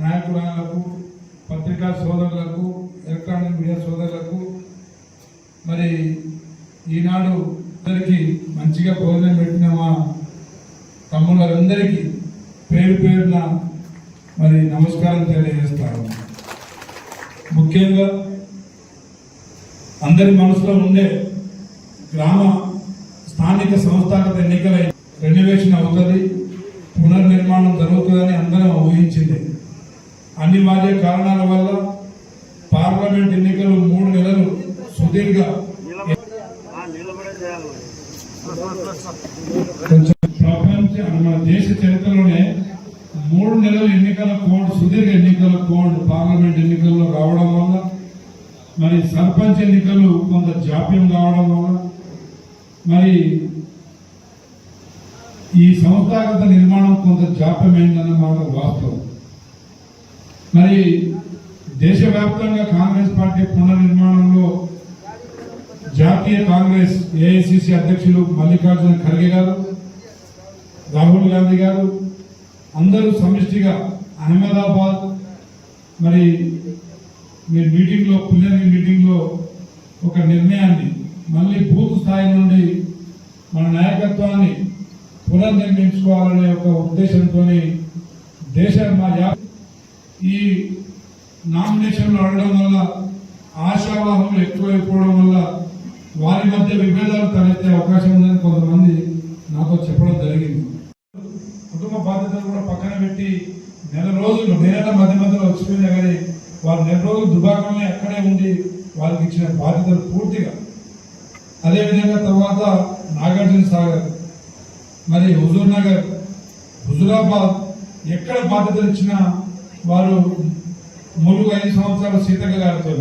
నాయకులకు పత్రికా సోదరులకు ఎలక్ట్రానిక్ మీడియా సోదరులకు మరి ఈనాడు అందరికీ మంచిగా భోజనం పెట్టిన మా తమ్ముళ్ళందరికీ పేరు పేరున మరి నమస్కారం తెలియజేస్తాను. ముఖ్యంగా అందరి మనసులో ఉండే గ్రామ స్థానిక సంస్థాగత ఎన్నికల రెన్యువేషన్ అవుతుంది. పునర్నిర్మాణం జరుగుతుందని అందరం ఊహించింది. అనివార్య కారణాల వల్ల పార్లమెంట్ ఎన్నికలు మూడు నెలలు సుదీర్ఘ ప్రపంచ మన దేశ చరిత్రలోనే మూడు నెలల ఎన్నికల కోడ్ సుదీర్ఘ ఎన్నికల కోడ్ పార్లమెంట్ ఎన్నికల్లో రావడం వల్ల మరి సర్పంచ్ ఎన్నికలు కొంత జాప్యం కావడం వల్ల మరి ఈ సంస్థాగత నిర్మాణం కొంత జాప్యమైందన్న మాట వాస్తవం. మరి దేశవ్యాప్తంగా కాంగ్రెస్ పార్టీ పునర్నిర్మాణంలో జాతీయ కాంగ్రెస్ ఏఐసిసి అధ్యక్షులు మల్లికార్జున ఖర్గే గారు రాహుల్ గాంధీ గారు అందరూ సమిష్టిగా అహ్మదాబాద్ మరి మీ మీటింగ్లో పుణ్యని మీటింగ్లో ఒక నిర్ణయాన్ని మళ్ళీ బూత్ స్థాయి నుండి మన నాయకత్వాన్ని పునర్నిర్మించుకోవాలనే ఒక ఉద్దేశంతో దేశ మా యా- ఈ నామినేషన్లు అడగడం వల్ల ఆశావాహములు ఎక్కువైపోవడం వల్ల వారి మధ్య విభేదాలు తలెత్తే అవకాశం ఉందని కొంతమంది నాతో చెప్పడం జరిగింది. కుటుంబ బాధ్యతలు కూడా పక్కన పెట్టి నెల రోజులు నేల మధ్య మధ్యలో వచ్చిపోయినా కానీ వారు నెల రోజులు దుబాకంలో అక్కడే ఉండి వాళ్ళకి ఇచ్చిన బాధ్యతలు పూర్తిగా. అదేవిధంగా తర్వాత నాగార్జున సాగర్ మరి హుజూర్ నగర్ హుజురాబాద్ ఎక్కడ బాధ్యతలు ఇచ్చినా వారు మూడు ఐదు సంవత్సరాల సీతక్క గారితో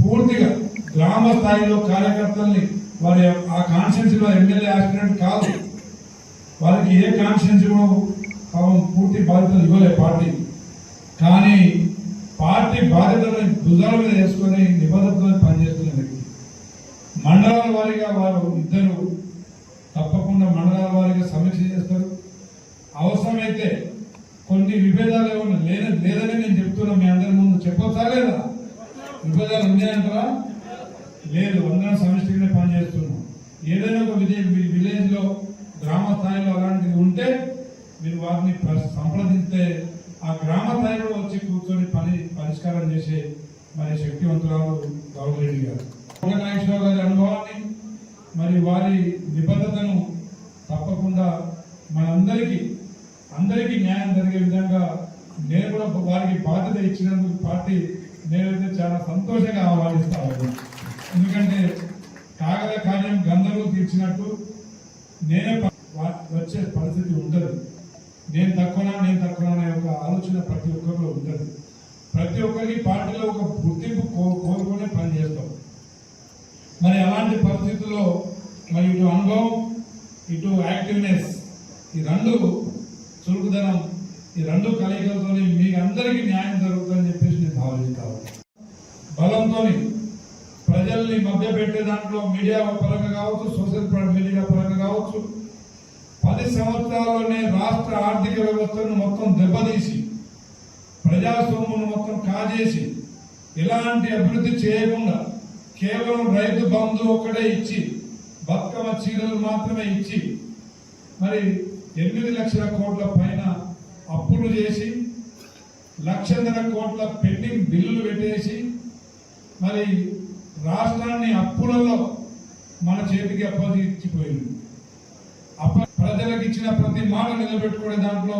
పూర్తిగా గ్రామ స్థాయిలో కార్యకర్తల్ని వారి ఆ కాన్స్టిట్యున్సీలో ఎమ్మెల్యే యాక్సిడెంట్ కాదు. వాళ్ళకి ఏ కాన్స్టిట్యున్సీ కూడా పాపం పూర్తి బాధ్యతలు ఇవ్వలే పార్టీ. కానీ పార్టీ బాధ్యతలను భుజాల మీద వేసుకొని నిబద్ధతతో పనిచేస్తున్న వ్యక్తి. మండలాల వారీగా వారు ఇద్దరు తప్పకుండా మండలాల వారీగా సమీక్ష చేస్తారు. అవసరమైతే కొన్ని విభేదాలు ఏమన్నా లేద లేదని నేను చెప్తున్నా మీ అందరి ముందు. చెప్పొచ్చా లేదా? విభేదాలు ఉన్నాయంటారా? లేదు అందరం సమిష్టిగానే పనిచేస్తున్నాం. ఏదైనా ఒక విలేజ్ మీ విలేజ్లో గ్రామ స్థాయిలో అలాంటిది ఉంటే మీరు వారిని సంప్రదిస్తే ఆ గ్రామ స్థాయిలో వచ్చి కూర్చొని పని పరిష్కారం చేసే మరి శక్తివంతురాలు రాహుల్ రెడ్డి గారు నాగేశ్వరరావు గారి అనుభవాన్ని మరి వారి నిబద్ధతను తప్పకుండా మనందరికీ అందరికీ న్యాయం జరిగే విధంగా నేను కూడా వారికి బాధ్యత ఇచ్చినందుకు పార్టీ నేనైతే చాలా సంతోషంగా ఆహ్వానిస్తాను ఎందుకంటే కాగల కార్యం గంధర్వం తీర్చినట్టు నేనే వచ్చే పరిస్థితి ఉండదు. నేను తక్కువనా నేను తక్కువనా అనే ఒక ఆలోచన ప్రతి ఒక్కరిలో ఉండదు. ప్రతి ఒక్కరికి పార్టీలో ఒక గుర్తింపు కో- కోరుకునే పని చేస్తాం. మరి అలాంటి పరిస్థితుల్లో మరి ఇటు అనుభవం ఇటు యాక్టివ్నెస్ ఈ రెండు చురుకుదనం. ఈ రెండు కలయికలతో మీకు అందరికీ న్యాయం జరుగుతుందని చెప్పేసి నేను భావిస్తాను బలంతో ప్రజల్ని మభ్యపెట్టే దాంట్లో మీడియా పరంగా కావచ్చు సోషల్ మీడియా పరంగా కావచ్చు పది సంవత్సరాల్లోనే రాష్ట్ర ఆర్థిక వ్యవస్థను మొత్తం దెబ్బతీసి ప్రజా మొత్తం కాజేసి ఎలాంటి అభివృద్ధి చేయకుండా కేవలం రైతు బంధు ఒక్కడే ఇచ్చి బతుకమ్మ చీరలు మాత్రమే ఇచ్చి మరి ఎనిమిది లక్షల కోట్ల పైన అప్పులు చేసి లక్షన్నర కోట్ల పెండింగ్ బిల్లులు పెట్టేసి మరి రాష్ట్రాన్ని అప్పులలో మన చేతికి అప్పగించిపోయింది. అప్ప ప్రజలకు ఇచ్చిన ప్రతి మాట నిలబెట్టుకునే దాంట్లో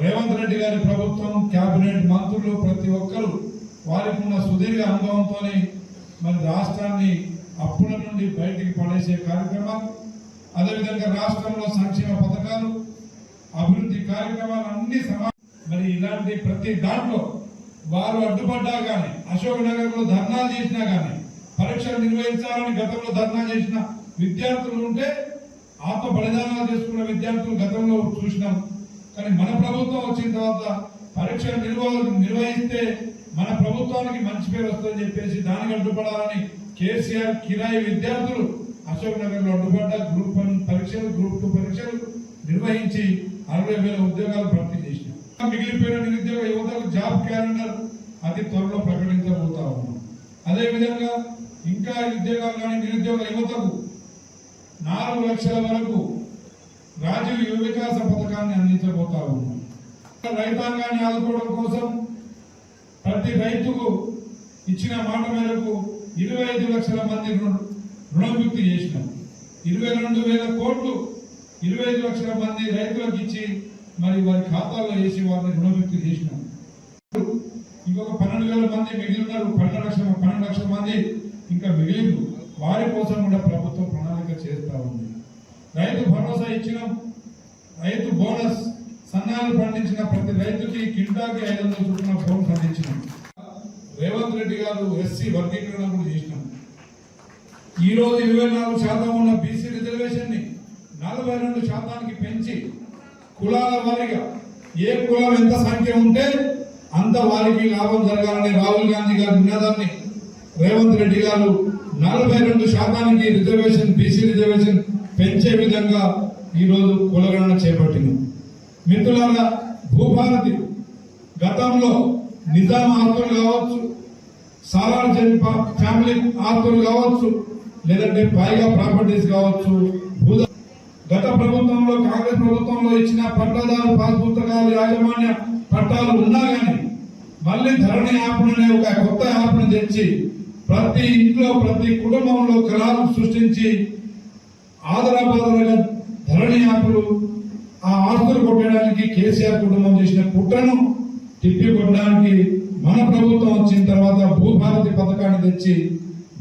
రేవంత్ రెడ్డి గారి ప్రభుత్వం కేబినెట్ మంత్రులు ప్రతి ఒక్కరూ వారికి ఉన్న సుదీర్ఘ అనుభవంతో మరి రాష్ట్రాన్ని అప్పుల నుండి బయటికి పడేసే కార్యక్రమాలు అదేవిధంగా రాష్ట్రంలో సంక్షేమ పథకాలు అభివృద్ధి కార్యక్రమాలు అన్ని సమా మరి ఇలాంటి ప్రతి దాంట్లో వారు అడ్డుపడ్డా కానీ అశోక్ నగర్లో ధర్నాలు చేసినా కానీ పరీక్షలు నిర్వహించాలని గతంలో ధర్నా చేసిన విద్యార్థులు ఉంటే ఆత్మ బలిదానాలు చేసుకున్న విద్యార్థులు గతంలో చూసినాం. కానీ మన ప్రభుత్వం వచ్చిన తర్వాత పరీక్షలు నిర్వ నిర్వహిస్తే మన ప్రభుత్వానికి మంచి పేరు వస్తుందని చెప్పేసి దానికి అడ్డుపడాలని కేసీఆర్ కిరాయి విద్యార్థులు అశోక్ నగర్లో అడ్డుపడ్డ గ్రూప్ వన్ పరీక్షలు గ్రూప్ టూ పరీక్షలు నిర్వహించి అరవై వేల ఉద్యోగాలు భర్తీ చేసినాం. మిగిలిపోయిన నిరుద్యోగ యువతకు జాబ్ క్యాలెండర్ అతి త్వరలో ప్రకటించబోతా ఉన్నాం అదేవిధంగా ఇంకా ఉద్యోగాలు కానీ నిరుద్యోగ యువతకు నాలుగు లక్షల వరకు రాజీవ్ యువ వికాస పథకాన్ని అందించబోతా ఉన్నాం రైతాంగాన్ని ఆదుకోవడం కోసం ప్రతి రైతుకు ఇచ్చిన మాట మేరకు ఇరవై ఐదు లక్షల మంది రుణ చేసినాం. ఇరవై రెండు వేల కోట్లు ఇరవై ఐదు లక్షల మంది రైతులకు ఇచ్చి మరి వారి ఖాతాల్లో వేసి వారిని రుణముక్తి చేసినాం. ఇంకొక పన్నెండు వేల మంది మిగిలినారు పన్నెండు లక్షల పన్నెండు లక్షల మంది ఇంకా మిగిలింది వారి కోసం కూడా ప్రభుత్వం ప్రణాళిక చేస్తా ఉంది. రైతు భరోసా ఇచ్చినాం. రైతు బోనస్ సన్నాలు పండించిన ప్రతి రైతుకి కింటాకి ఐదు వందల చొప్పున బోనస్ అందించినాం. రేవంత్ రెడ్డి గారు ఎస్సీ వర్గీకరణ కూడా చేసినాం. ఈ రోజు ఇరవై నాలుగు శాతం ఉన్న బీసీ రిజర్వేషన్ని నలభై రెండు శాతానికి పెంచి కులాల వారిగా ఏ కులం ఎంత సంఖ్య ఉంటే అంత వారికి లాభం జరగాలని రాహుల్ గాంధీ గారి నినాదాన్ని రేవంత్ రెడ్డి గారు నలభై రెండు శాతానికి రిజర్వేషన్ బీసీ రిజర్వేషన్ పెంచే విధంగా ఈరోజు కులగణన చేపట్టింది. మిత్రులారా భూభారతి గతంలో నిజాం ఆస్తులు కావచ్చు సాలార్ జన్ ఫ్యామిలీ ఆస్తులు కావచ్చు లేదంటే పైగా ప్రాపర్టీస్ కావచ్చు. గత ప్రభుత్వంలో కాంగ్రెస్ ప్రభుత్వంలో ఇచ్చిన పట్టాదారు పాస్ పుస్తకాలు యాజమాన్య పట్టాలు ఉన్నా కానీ మళ్ళీ ధరణి యాప్ను అనే ఒక కొత్త యాప్ను తెచ్చి ప్రతి ఇంట్లో ప్రతి కుటుంబంలో కళాలు సృష్టించి ఆదరాబాదరగా ధరణి యాప్లు ఆ ఆస్తులు కొట్టడానికి కేసీఆర్ కుటుంబం చేసిన కుట్రను తిప్పి కొట్టడానికి మన ప్రభుత్వం వచ్చిన తర్వాత భూభారతి పథకాన్ని తెచ్చి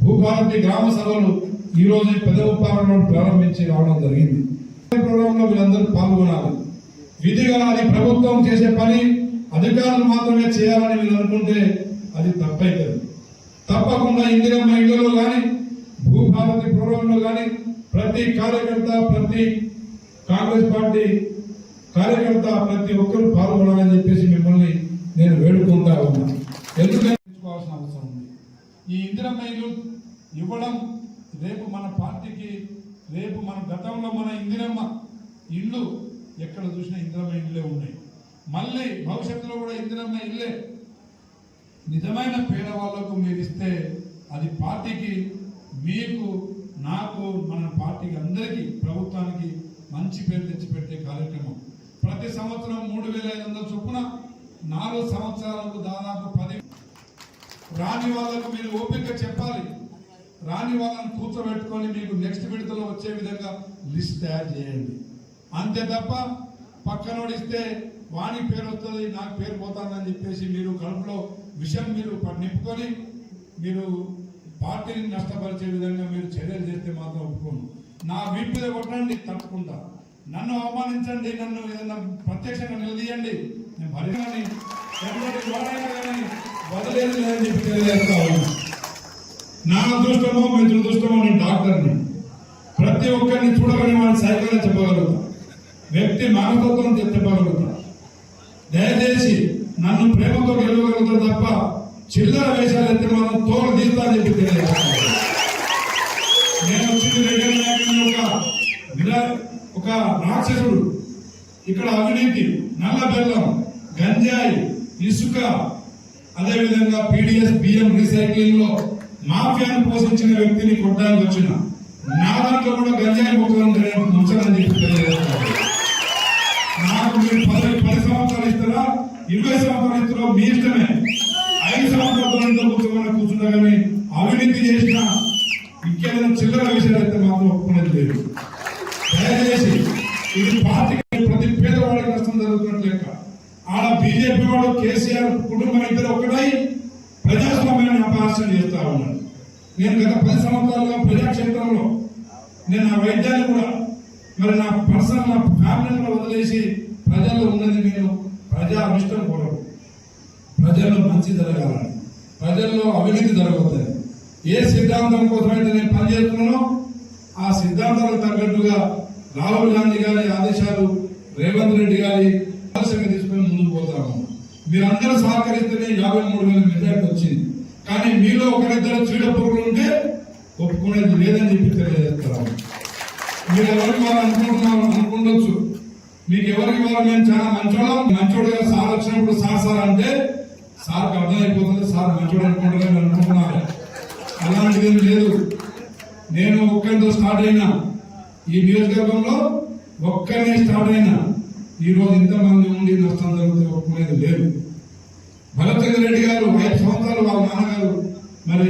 భూభారతి గ్రామ సభలు ఈ రోజు పెదవుపాలలో ప్రారంభించి రావడం జరిగింది. ఈ ప్రోగ్రాంలో వీళ్ళందరూ పాల్గొనాలి. విధిగా అది ప్రభుత్వం చేసే పని అధికారులు మాత్రమే చేయాలని వీళ్ళు అనుకుంటే అది తప్పైతుంది. తప్పకుండా ఇందిరమ్మ ఇళ్ళలో కానీ భూభారతి ప్రోగ్రాంలో కానీ ప్రతి కార్యకర్త ప్రతి కాంగ్రెస్ పార్టీ కార్యకర్త ప్రతి ఒక్కరు పాల్గొనాలని చెప్పేసి మిమ్మల్ని నేను వేడుకుంటా ఉన్నా ఎందుకంటే అవసరం ఉంది. ఈ ఇందిరమ్మ ఇల్లు ఇవ్వడం రేపు మన పార్టీకి రేపు మన గతంలో మన ఇందిరమ్మ ఇల్లు ఎక్కడ చూసినా ఇందిరమ్మ ఇళ్ళే ఉన్నాయి. మళ్ళీ భవిష్యత్తులో కూడా ఇందిరమ్మ ఇల్లే. నిజమైన పేదవాళ్ళకు మీరు ఇస్తే అది పార్టీకి మీకు నాకు మన పార్టీకి అందరికీ ప్రభుత్వానికి మంచి పేరు తెచ్చిపెట్టే కార్యక్రమం. ప్రతి సంవత్సరం మూడు వేల ఐదు వందల చొప్పున నాలుగు సంవత్సరాలకు దాదాపు పది రాని వాళ్ళకు మీరు ఓపిక చెప్పాలి. రాని వాళ్ళని కూర్చోబెట్టుకొని మీకు నెక్స్ట్ విడతలో వచ్చే విధంగా లిస్ట్ తయారు చేయండి. అంతే తప్ప పక్కనోడిస్తే వాణి పేరు వస్తుంది నాకు పేరు పోతుందని చెప్పేసి మీరు కడుపులో విషయం మీరు నింపుకొని మీరు పార్టీని నష్టపరిచే విధంగా మీరు చర్యలు చేస్తే మాత్రం ఒప్పుకోను. నా వీపు మీద కొట్టండి తట్టుకుంటా. నన్ను అవమానించండి నన్ను ఏదైనా ప్రత్యక్షంగా నిలదీయండి. నేను భరిగాని కానీ వదిలేదు లేదని చెప్పి తెలియజేస్తా నా అదృష్టమో మీ దురదృష్టమో నేను డాక్టర్ని ప్రతి ఒక్కరిని చూడగానే వాళ్ళ సైకిల్ చెప్పగలుగుతా. వ్యక్తి మానవత్వం చెప్పగలుగుతా. దయచేసి నన్ను ప్రేమతో గెలవగలుగుతారు తప్ప చిల్లర వేషాలు ఎత్తి మనం తోడు తీస్తా అని చెప్పి తెలియజేస్తాను. నేను వచ్చింది రెడ్డి ఒక ఒక రాక్షసుడు. ఇక్కడ అవినీతి నల్ల బెల్లం గంజాయి ఇసుక అదేవిధంగా పీడిఎస్ బియ్యం రీసైక్లింగ్లో మాఫియాను పోషించిన వ్యక్తిని కొట్టడానికి వచ్చిన. నా దాంట్లో కూడా గంజాయి మొక్కలను ఉంచాలని చెప్పి నాకు మీరు పది పది సంవత్సరాలు ఇస్తారా? ఇరవై సంవత్సరాలు ఇస్తారో మీ ఇష్టమే. ఐదు సంవత్సరాలతో ఇంట్లో కూర్చోమని కూర్చున్నా కానీ అవినీతి చేసిన ఇంకేదైనా చిల్లర విషయాలు అయితే మాత్రం ఒప్పుకునేది లేదు. దయచేసి ఇది పార్టీకి ప్రతి పేదవాడికి నష్టం జరుగుతున్నట్లు లెక్క. ఆడ బీజేపీ వాడు కేసీఆర్ కుటుంబం ఇద్దరు ఒకటై ప్రజాస్వామ్యాన్ని అపహాస్యం చేస్తా ఉన్నాను. నేను గత పది సంవత్సరాలుగా ప్రజాక్షేత్రంలో నేను నా వైద్యాన్ని కూడా మరి నా పర్సనల్ నా ఫ్యామిలీని వదిలేసి ప్రజల్లో ఉన్నది నేను ప్రజా అభిష్టం కూడా ప్రజల్లో మంచి జరగాలని ప్రజల్లో అవినీతి జరగవద్దని ఏ సిద్ధాంతం కోసమైతే నేను పనిచేస్తున్నానో ఆ సిద్ధాంతాలకు తగ్గట్టుగా రాహుల్ గాంధీ గారి ఆదేశాలు రేవంత్ రెడ్డి గారి మీరందరూ సహకరిస్తేనే యాభై మూడు వేల మెజార్టీ వచ్చింది. కానీ మీలో ఒకరిద్దరు చీడ పురుగులు ఉంటే ఒప్పుకునేది లేదని చెప్పి తెలియజేస్తారు మీరు ఎవరికి వాళ్ళు అనుకుంటున్నారు అనుకుండొచ్చు. మీకు ఎవరికి వారు మేము చాలా మంచోళ్ళం. మంచోడుగా సార్ వచ్చినప్పుడు సార్ సార్ అంటే సార్కి అర్థమైపోతుంది. సార్ మంచోడు అనుకుంటున్నాను అనుకుంటున్నారు. అలాంటిది ఏం లేదు. నేను ఒక్కరితో స్టార్ట్ అయినా ఈ నియోజకవర్గంలో ఒక్కరినే స్టార్ట్ అయినా ఈరోజు ఇంతమంది ఉండి నష్టం జరిగితే ఒప్పుకునేది లేదు. భరత్ రెడ్డి గారు ఐదు సంవత్సరాలు వాళ్ళ నాన్నగారు మరి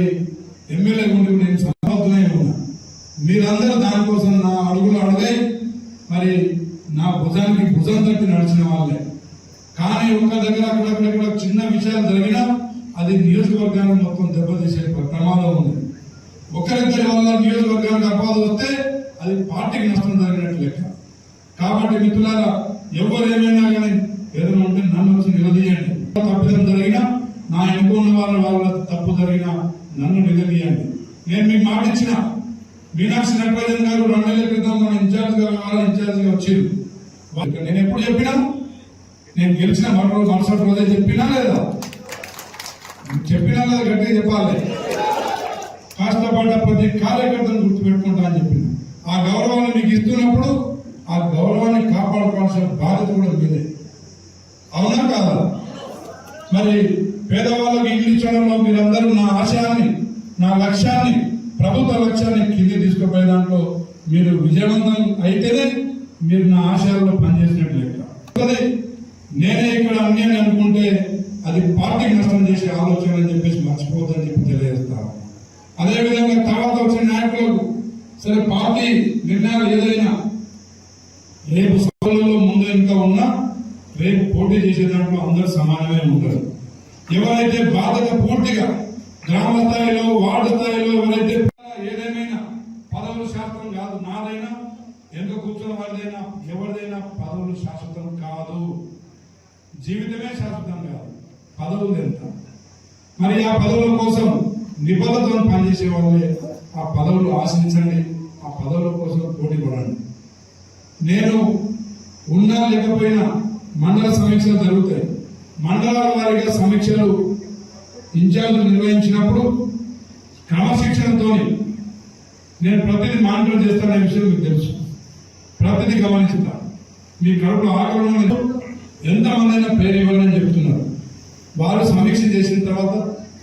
ఎమ్మెల్యే ఉండి నేను సమర్థనై ఉన్నా. మీరందరూ దానికోసం నా అడుగులు అడుగై మరి నా భుజానికి భుజం తట్టి నడిచిన వాళ్ళే. కానీ ఒక్క దగ్గర అక్కడక్కడ చిన్న విషయాలు జరిగినా అది నియోజకవర్గాన్ని మొత్తం దెబ్బతీసే ప్రమాదం ఉంది. ఒకరిద్దరి వల్ల నియోజకవర్గానికి అపవాదం వస్తే అది పార్టీకి నష్టం జరిగినట్టు లెక్క. కాబట్టి మిత్రులారా ఎవరు ఏమైనా కానీ ఏదైనా ఉంటే నన్ను వచ్చి నిలదీయండి. తప్పిదం జరిగినా నా ఎన్నుకున్న వాళ్ళ వాళ్ళ తప్పు జరిగినా నన్ను నిలదీయండి. నేను మీకు మాట ఇచ్చిన మీనాక్షి నటరాజన్ గారు రెండు క్రితం మన ఇన్ఛార్జ్గా వాళ్ళ ఇన్ఛార్జ్గా వచ్చారు. వాళ్ళకి నేను ఎప్పుడు చెప్పినా నేను గెలిచిన మరో రోజు మరుసటి రోజే చెప్పినా లేదా? చెప్పినా లేదా గట్టిగా చెప్పాలి. కష్టపడ్డ ప్రతి కార్యకర్తను గుర్తుపెట్టుకుంటా అని చెప్పింది ఆ గౌరవాన్ని మీకు ఇస్తున్నప్పుడు ఆ గౌరవాన్ని కాపాడుకోవాల్సిన బాధ్యత కూడా మీదే. అవునా కాదా? మరి పేదవాళ్ళకి ఇల్లు ఇచ్చడంలో మీరందరూ నా ఆశయాన్ని నా లక్ష్యాన్ని ప్రభుత్వ లక్ష్యాన్ని కింది తీసుకుపోయే దాంట్లో మీరు విజయవంతం అయితేనే మీరు నా ఆశయాల్లో పనిచేసినట్టు లెక్క. నేనే ఇక్కడ అన్యాన్ని అనుకుంటే అది పార్టీకి నష్టం చేసే ఆలోచన అని చెప్పేసి మర్చిపోద్దని చెప్పి తెలియజేస్తాను అదేవిధంగా తర్వాత వచ్చిన నాయకులకు సరే పార్టీ నిర్ణయాలు ఏదైనా రేపు సభలలో ముందు ఎంత ఉన్నా రేపు పోటీ చేసే దాంట్లో అందరూ సమానమే ఉంటారు. ఎవరైతే బాధ్యత పూర్తిగా గ్రామ స్థాయిలో వార్డు స్థాయిలో ఎవరైతే ఏదేమైనా పదవులు శాస్త్రం కాదు నాదైనా ఎంత కూర్చున్న వారిదైనా ఎవరిదైనా పదవులు శాశ్వతం కాదు. జీవితమే శాశ్వతం కాదు. పదవులు ఎంత? మరి ఆ పదవుల కోసం నిబద్ధతను పనిచేసే వాళ్ళే. ఆ పదవులు ఆశించండి. ఆ పదవుల కోసం పోటీ పడండి. నేను ఉన్నా లేకపోయినా మండల సమీక్షలు జరుగుతాయి. మండలాల వారీగా సమీక్షలు ఇన్ఛార్జీలు నిర్వహించినప్పుడు క్రమశిక్షణతో నేను ప్రతిదీ మానిటర్ చేస్తాననే విషయం మీకు తెలుసు. ప్రతిదీ గమనిస్తా. మీ కడుపు ఆకలి ఎంతమందైనా ఎంతమంది అయినా పేరు ఇవ్వాలని చెప్తున్నారు. వారు సమీక్ష చేసిన తర్వాత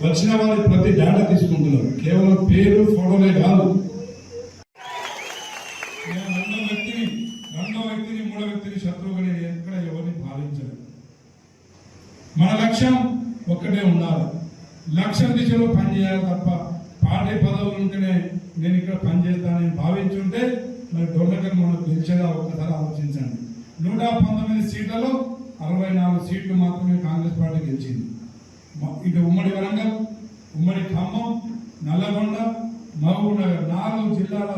వచ్చిన వారి ప్రతి డేటా తీసుకుంటున్నారు. కేవలం పేరు ఫోటోలే కాదు నేను రెండో వ్యక్తిని రెండో వ్యక్తిని మూడో వ్యక్తిని శత్రువుగా నేను ఎక్కడ ఎవరిని భావించను మన లక్ష్యం ఒక్కటే ఉండాలి. లక్ష్యం దిశలో పనిచేయాలి తప్ప పార్టీ పదవులు ఉంటేనే నేను ఇక్కడ పనిచేస్తానని భావించుంటే మరి డొల్లకర్ మనం గెలిచేలా ఒక్కసారి ఆలోచించండి. నూట పంతొమ్మిది సీట్లలో అరవై నాలుగు సీట్లు మాత్రమే కాంగ్రెస్ పార్టీ గెలిచింది. ఇటు ఉమ్మడి వరంగల్ ఉమ్మడి ఖమ్మం నల్లగొండ మహబూబ్నగర్ నాలుగు జిల్లాల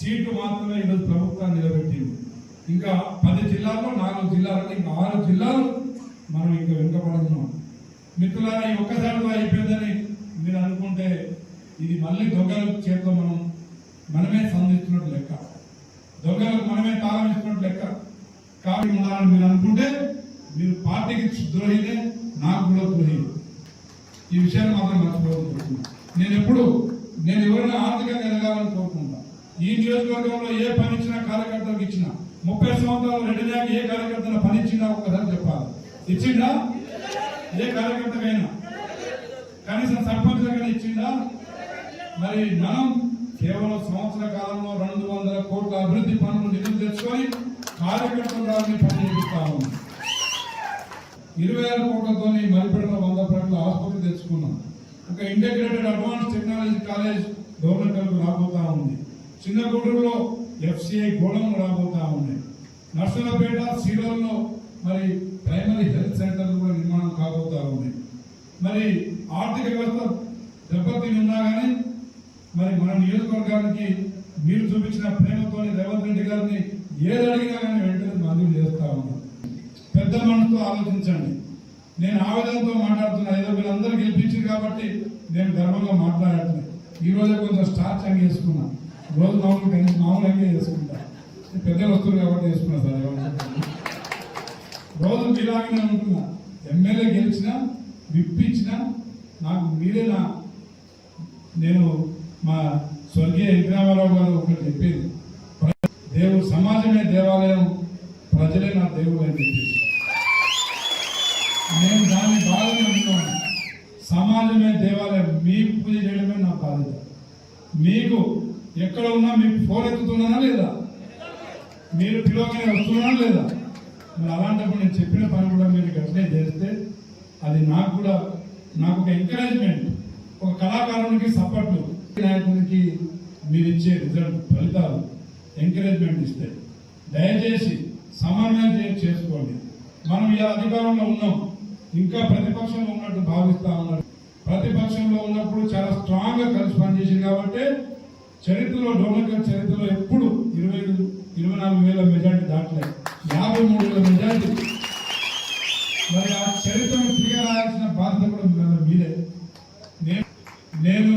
సీట్లు మాత్రమే ఈరోజు ప్రభుత్వాన్ని నిలబెట్టింది. ఇంకా పది జిల్లాల్లో నాలుగు జిల్లాలు ఇంకా ఆరు జిల్లాలు మనం ఇంకా వెనుకబడుతున్నాం మిత్రులారా ఈ ఒక్కసారితో అయిపోయిందని మీరు అనుకుంటే ఇది మళ్ళీ దొంగల చేతిలో మనం మనమే సంధిస్తున్నట్టు లెక్క. దొంగలకు మనమే తాళం ఇస్తున్నట్టు లెక్క. కాబట్టి ఉండాలని మీరు అనుకుంటే మీరు పార్టీకి ద్రోహినే నాకు కూడా ద్రోహి. ఈ విషయాన్ని మాత్రం మర్చిపోవద్దు. నేను ఎప్పుడు నేను ఎవరైనా ఆర్థికంగా ఎదగాలని కోరుకుంటా. ఈ నియోజకవర్గంలో ఏ పని ఇచ్చినా కార్యకర్తలకు ఇచ్చినా ముప్పై సంవత్సరాలు రెండు ఏ కార్యకర్తలు పని ఇచ్చినా ఒక్కసారి చెప్పాలి. ఇచ్చిండా? ఏ కార్యకర్తకైనా కనీసం సర్పంచ్ దగ్గర ఇచ్చిండా? మరి మనం కేవలం సంవత్సర కాలంలో రెండు వందల కోట్ల అభివృద్ధి పనులు నిధులు తెచ్చుకొని కార్యకర్తలు పని చేపిస్తాము ఇరవై ఆరు కోట్లతో మరిపెడలో వంద ప్రజల ఆసుపత్రి తెచ్చుకున్నాం. ఒక integrated advance technology college government రాబోతా ఉంది. చిన్న గుడ్రులో ఎఫ్సిఐ గోళం రాబోతా ఉన్నాయి. నర్సలపేట సీడల్లో మరి ప్రైమరీ హెల్త్ సెంటర్లు కూడా నిర్మాణం కాబోతా ఉన్నాయి మరి ఆర్థిక వ్యవస్థ దెబ్బతిని ఉన్నా కానీ మరి మన నియోజకవర్గానికి మీరు చూపించిన ప్రేమతోని రేవంత్ రెడ్డి గారిని ఏది అడిగినా కానీ వెంటనే మంజూరు చేస్తా ఉన్నాం పెద్ద మనసుతో ఆలోచించండి. నేను ఆవేదనతో మాట్లాడుతున్నా ఏదో వీళ్ళందరూ గెలిపించారు కాబట్టి నేను గర్వంగా మాట్లాడుతున్నా. ఈ రోజు కొంచెం స్టార్చ్ అంగి వేసుకున్నా రోజు మామూలు కనీసం మామూలు అంగే వేసుకుంటా పెద్దలు వస్తున్నారు కాబట్టి వేసుకున్నా సార్ రోజు మీలాగానే ఉంటున్నా ఎమ్మెల్యే గెలిచినా విప్పించినా నాకు మీరే నా నేను మా స్వర్గీయ ఎన్టీ గారు ఒకటి చెప్పేది దేవుడు సమాజమే దేవాలయం ప్రజలే నా దేవుడు అని చెప్పేసి నేను దాన్ని బాధగా అనుకున్నాను. సమాజమే దేవాలయం మీకు పూజ చేయడమే నా బాధ్యత. మీకు ఎక్కడ ఉన్నా మీకు ఫోన్ ఎత్తుతున్నానా లేదా? మీరు పిలవగానే వస్తున్నానా లేదా? మరి అలాంటప్పుడు నేను చెప్పిన పని కూడా మీరు గట్లే చేస్తే అది నాకు కూడా నాకు ఒక ఎంకరేజ్మెంట్ ఒక కళాకారునికి సపోర్టు నాయకునికి మీరు ఇచ్చే రిజల్ట్ ఫలితాలు ఎంకరేజ్మెంట్ ఇస్తాయి దయచేసి సమన్వయం చేసుకోండి. మనం ఇలా అధికారంలో ఉన్నాం. ఇంకా ప్రతిపక్షంలో ఉన్నట్టు భావిస్తా ఉన్నారు. ప్రతిపక్షంలో ఉన్నప్పుడు చాలా స్ట్రాంగ్గా కలిసి పనిచేసింది కాబట్టి చరిత్రలో డోనకర్ చరిత్రలో ఎప్పుడు ఇరవై ఇరవై నాలుగు వేల మెజార్టీ దాటలేదు. యాభై మూడు మెజార్టీ. మరి ఆ చరిత్రను తిరిగి రాయాల్సిన బాధ్యత కూడా మీదే. నేను నేను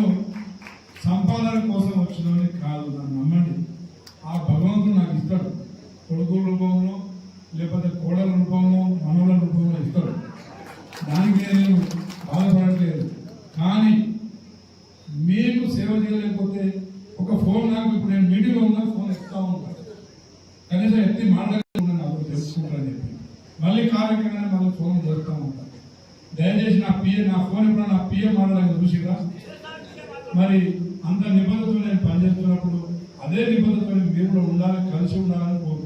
సంపాదన కోసం వచ్చినవని కాదు నన్ను నమ్మండి. ఆ భగవంతుడు నాకు ఇస్తాడు. కొడుకుల రూపంలో లేకపోతే కోడల రూపంలో మనవుల రూపంలో ఇస్తాడు. దానికి నేను బాధపడ కానీ మీకు సేవ చేయలేకపోతే ఒక ఫోన్ నాకు ఇప్పుడు నేను మీటింగ్లో ఉన్నా ఫోన్ ఎత్తుతా ఉంటాను కనీసం ఎత్తి మాట్లాడుతున్నా నాకు తెలుసుకుంటారని చెప్పి మళ్ళీ కార్యక్రమాన్ని మళ్ళీ ఫోన్ చేస్తూ ఉంటాం. దయచేసి నా పిఏ నా ఫోన్ ఇప్పుడు నా పిఏ మాట్లాడడం చూసిరా? మరి అంత నిబంధనతో నేను పనిచేస్తున్నప్పుడు అదే నిబంధనతో మీరు కూడా ఉండాలి కలిసి ఉండాలని కోరుకుంటున్నాను.